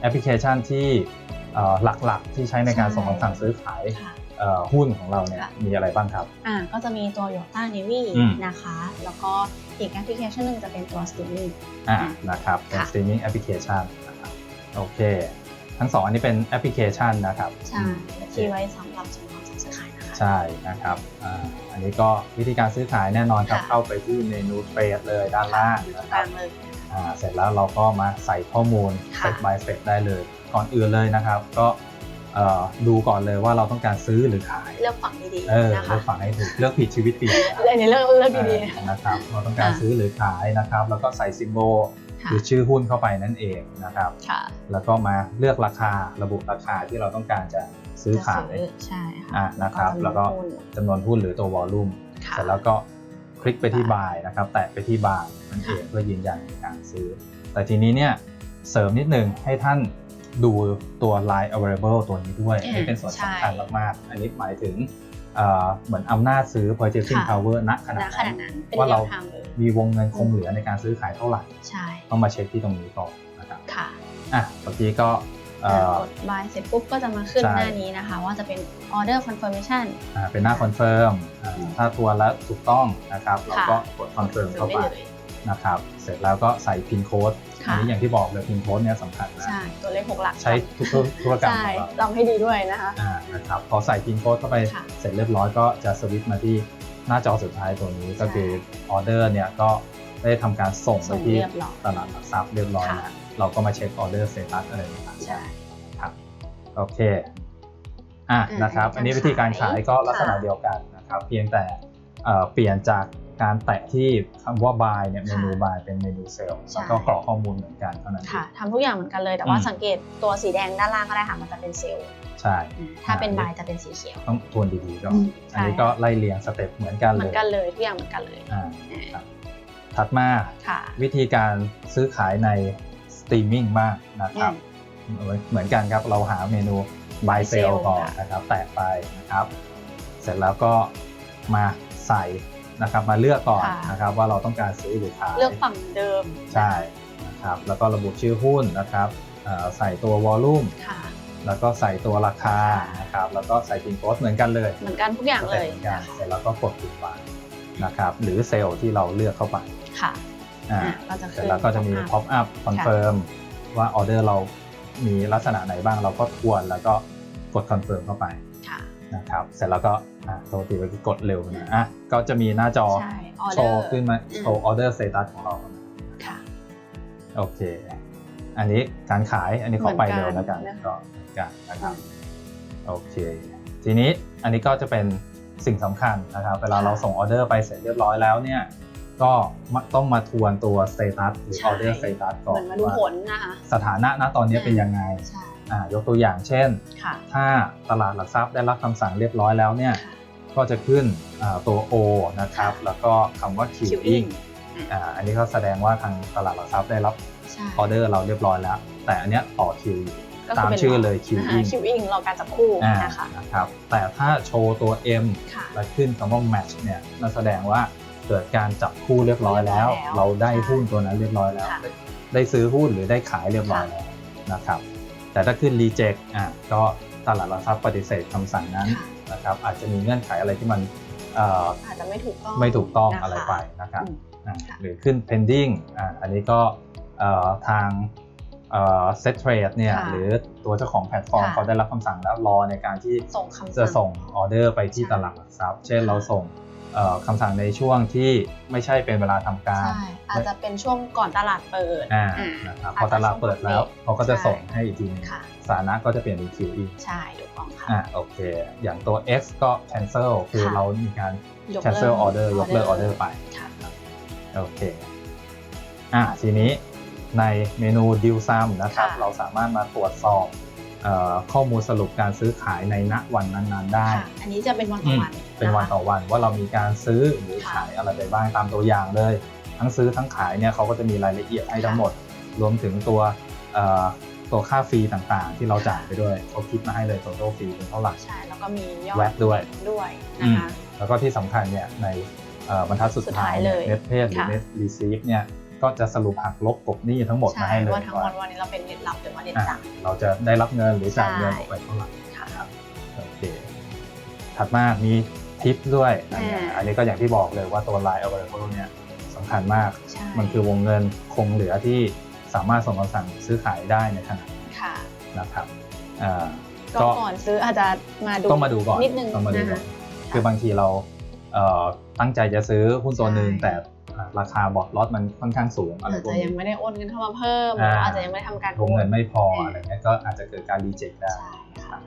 แอปพลิเคชันที่เอ่อหลักๆ ที่ใช้ในการใช่ส่งคำสั่งซื้อขายค่ะเอ่อหุ้นของเราเนี่ยค่ะมีอะไรบ้างครับ อ่าก็จะมีตัว Toyota Navy อืมนะคะ แล้วก็อีกแอปพลิเคชันหนึ่งจะเป็นตัว Streaming อ่าอะนะครับเป็นค่ะ streaming application นะครับโอเค ทั้งสองอันนี้เป็นแอปพลิเคชันนะครับ ใช่โอเคที่ไว้สำหรับส่งคำสั่งซื้อขายนะคะใช่นะครับอ่าอันนี้ก็วิธีการซื้อขายแน่นอนครับค่ะเข้าไปที่เมนูเทรดเลยด้านล่างอยู่ตรนะงคกรัลาบง เลยอ่าเสร็จแล้วเราก็มาใส่ข้อมูลค่ะ step by step ได้เลย ก่อนอื่นเลยนะครับ ก็เอ่อดูก่อนเลยว่าเราต้องการซื้อหรือขาย เลือกฝั่งดีเออๆนะเลืคะอกฝั่งให้ถูกเลือกผิดชีวิตเปลี่ยนนะอันนี้เลือกเลือกดีเออนะครับเราต้องการค่ะซื้อหรือขายนะครับ แล้วก็ใส่ซิมโบลๆค่ะหรือชื่อหุ้นเข้าไปนั่นเองนะครับค่ะแล้วก็มาเลือกราคาระบุราคาที่เราต้องการจะซื้อขายจะซื้อใช่ค่ะอะนะครับ แล้วก็จำนวนหุ้นจำนวนหุ้นหรือตัววอลลุ่มค่ะเสร็จแล้วก็ คลิกไปที่ค่ะ buy นะครับ แตะไปที่ buy นั่นเองค่ะเพื่อยืนยันในการซื้อ แต่ทีนี้เนี่ยเสริมนิดนึงให้ท่านดูตัว line available ตัวนี้ด้วยอืมอันนี้เป็นส่วนใช่สำคัญมากๆ อันนี้หมายถึงเอ่อเหมือนอำนาจซื้อ purchasing ค่ะ power ณขณณะขนั้ณะนนั้นเป็นว่าเรียเราลไทม์เลยมีวงเงินคงเหลือในการซื้อขายเท่าไหร่ใช่ต้องมาเช็คที่ตรงนี้ก่อนนะครับค่ะอะเมื่อกี้ก็ กด buy เสร็จปุ๊บก็จะมาขึ้นหน้านี้นะคะ ว่าจะเป็น order confirmation อ่าเป็นหน้าคอนเฟิร์มถ้าตัวแล้วถูกต้องนะครับ เราก็กดคอนเฟิร์มเข้าไปนะครับ เสร็จแล้วก็ใส่พินโค้ดอันนี้อย่างที่บอกเลยพินโค้ดเนี่ยสำคัญนะใช่ตัวเลขหกหลักใช้ทุกธุรกรรมใช่ของลองให้ดีด้วยนะคะอ่านะครับพอใส่พินโค้ดเข้าไปเสร็จเรียบร้อยก็จะสวิตช์มาที่หน้าจอสุดท้ายตัวนี้ก็คือออเดอร์เนี่ยก็ได้ทำการส่งไปที่ตลาดหลักทรัพย์เรียบร้อยแล้ว เราก็มาเช็คออเดอร์เซตัสอะไรต่างๆใช่ครับโอเคอะอ่านะครับ อัอันนนี้นี้การวิธีการขายก็ขายลักษณะค่ะเดียวกันนะครับ เพียงแต่เอ่อเปลี่ยนจากการแตะที่คำว่า buy เนี่ยเมนูค่ะ buy เป็นเมนู sell ใช่แล้วก็กรอกข้อมูลเหมือนกันเท่านั้นเอค่ะงทำทุกอย่างเหมือนกันเลยแต่ว่าอืมสังเกตตัวสีแดงด้านล่างก็ได้ค่ะมันจะเป็นเซลล์ใช่อืมถ้าเป็นอ่าบายจะเป็นสีเขียว ต้องทวนดีๆก่อนอืมอันนี้ใช่ก็ไล่เรียงสเต็ปเหมือนกันเหเลมือยนกันเลยทุกอย่างเหมือนกันเลยอ่าอ่าครับถัดมาค่ะวิธีการซื้อขายในส ตรีมมิ่งบ้างนะครับเหมือนกันครับเราหาเมนู buy sell sell ก่อนค่ะนะครับแตะไปนะครับ เสร็จแล้วก็มาใส่นะครับมาเลือกก่อนค่ะนะครับว่าเราต้องการซื้อหรือขายเลือกฝั่งเดิมใช่นะครับแล้วก็ระบุชื่อหุ้นนะครับเอ่อใส่ตัววอลลุ่มค่ะแล้วก็ใส่ตัวราคาค่ะนะครับแล้วก็ใส่พินโค้ดเหมือนกันเลย เหมือนกันทุกอย่างเลยเหมือนกันนะคะเสร็จแล้วก็กดปิดวางนะครับหรือเซลล์ที่เราเลือกเข้าไปค่ะ อ่าอะก็จะเสร็ขึ้จนแล้วก็จะมี pop pop up confirm ว่าออเดอร์เรามีลักษณะไหนบ้างเราก็ทวนแล้วก็กด confirm เข้าไปค่ะนะครับเสร็จแล้วก็อ่าโทรตีไปกดเร็วนะอะก็จะมีหน้าจอใช่โชว์ order ขึ้นมาอืมโชว์ออเดอร์สเตตัสของเรา ค่ะ โอเค อันนี้การขายอันนี้ขอไปเหมือนกันเร็วแล้วกันนะคะ ก็เหมือนกันนะครับ โอเค ทีนี้อันนี้ก็จะเป็นสิ่งสำคัญนะครับ เวลาเราส่งออเดอร์ไปเสร็จเรียบร้อยแล้วเนี่ย ก็มาต้องมาทวนตัวสเตตัสหรือใช่ออเดอร์สเตตัสเหก่อมืนอนมาดูว่าผลนะคะสถานะณตอนนี้เป็นยังไงใช่อ่ายกตัวอย่างเช่นค่ะถ้าตลาดหลักทรัพย์ได้รับคำสั่งเรียบร้อยแล้วเนี่ยค่ะก็จะขึ้นอ่าตัว O นะครับค่ะแล้วก็คำว่า queuing queuing อ่าอันนี้ก็แสดงว่าทางตลาดหลักทรัพย์ได้รับใช่ออเดอร์เราเรียบร้อยแล้ว แต่อันเนี้ยต่อคิวอยู่ก็ตามป็นชื่อเลยนะคะ queuing queuing รอการจับคู่อ่านะคะนะครับ แต่ถ้าโชว์ตัว M ค่ะและขึ้นคำว่า match เนี่ยนั่นแสดงว่า เกิดการจับคู่เรียบร้อยแล้ว เรียบร้อยแล้วเราได้ใช่หุ้นตัวนั้นเรียบร้อยแล้วค่ะได้ได้ซื้อหุ้นหรือได้ขายเรียบร้อยแล้วนะครับ แต่ถ้าขึ้น reject อะก็ตลาดหลักทรัพย์ปฏิเสธคำสั่งนั้นค่ะนะครับ อาจจะมีเงื่อนไขอะไรที่มันเอ่ออาจจะไม่ถูกต้องไม่ถูกต้องนคอะไรไปนะครับอืมอะค่ะหรือขึ้น pending อะอันนี้ก็เอ่อทาง เอ่อ set trade เนี่ยค่ะหรือตัวเจ้าของแพลตฟอร์มค่ะเขาได้รับคำสั่งแล้วรอในการที่ส่งคำสั่งจะส่งออเดอร์ไปที่ใช่ตลาดหลักทรัพย์ เช่นค่ะเราส่งเอ่อคำสั่งในช่วงที่ไม่ใช่เป็นเวลาทำการใช่อาจจะเป็นช่วงก่อนตลาดเปิดอ่าอ่านะครับจพอจะตลาดเปิดแล้วช่เขาก็จะใช่ส่งให้อีกทีหนึงค่ะสถานะก็จะเปลี่ยนเป็น QE ใช่ถูกต้องค่ะอ่าโอเค อย่างตัว X ก็ cancel คือค่ะเรามีการยกเลิก cancel order ยกเลิกออเดอร์ไปค่ะโอเคอะทีนี้ ในเมนู deal sum นะครับค่ะเราสามารถมาตรวจสอบเอ่อข้อมูลสรุปการซื้อขายในณวันนั้นๆ ได้ค่ะอันนี้จะเป็นวันต่อวันเป็นวันะคะต่อวันว่าเรามีการซื้อหรือค่ะขายอะไรไปบ้างตามตัวอย่างเลย ทั้งซื้อทั้งขายเนี่ยเขาก็จะมีรายละเอียดให้ทั้งหมด รวมถึงตัวเอ่อตัวค่าฟรีต่างๆ ที่เราจ่ายไปด้วยเขาคิดมาให้เลย total ฟรีเป็นเท่าไหร่ใช่แล้วก็มียอดแวดด้วยด้วยนะคะแล้วก็ที่สำคัญเนี่ยในเอ่อบรรทัดสุดท้ายสุดท้ายเลย net pay หรือค่ะ net receive เนี่ย ก็จะสรุปหักลบกบหนี้ทั้งหมดมาใช่ให้เลยว่าทั้งหมดวันนี้เราเป็นเน็ตรับหรือว่าเน็ตอะจ่ายเราจะได้รับเงินหรือจ่ายเงินใช่ออกไปเท่าไหร่ค่ะนะครับโอเคถัดมามีทิปด้วยอันเนี้ยอ่าอันนี้ก็อย่างที่บอกเลยว่าตัว Line Available เนี่ยสำคัญมากใช่มันคือวงเงินคงเหลือที่สามารถส่งคำสั่งซื้อขายได้ในขณะนี้ค่ะนะครับอ่าก็ก่อนซื้ออาจจะมาดูต้องมาดูก่อนนิดนึงต้องมาดูนะก่อคะนคือบางทีเราเอ่อตั้งใจจะซื้อหุ้นตัวหนึ่งใช่แต่อ่า ราคาบอร์ดลอตมันค่อนข้างสูงอะไรอาจพวกจะนี้ยังไม่ได้โอนเงินเข้ามาเพิ่มหอ่ารืออาจจะยังไม่ได้ทำการวงเงินไม่พอโอะไรเงี้ยก็อาจจะเกิดการรีเจ็คได้ใช่ค่ะ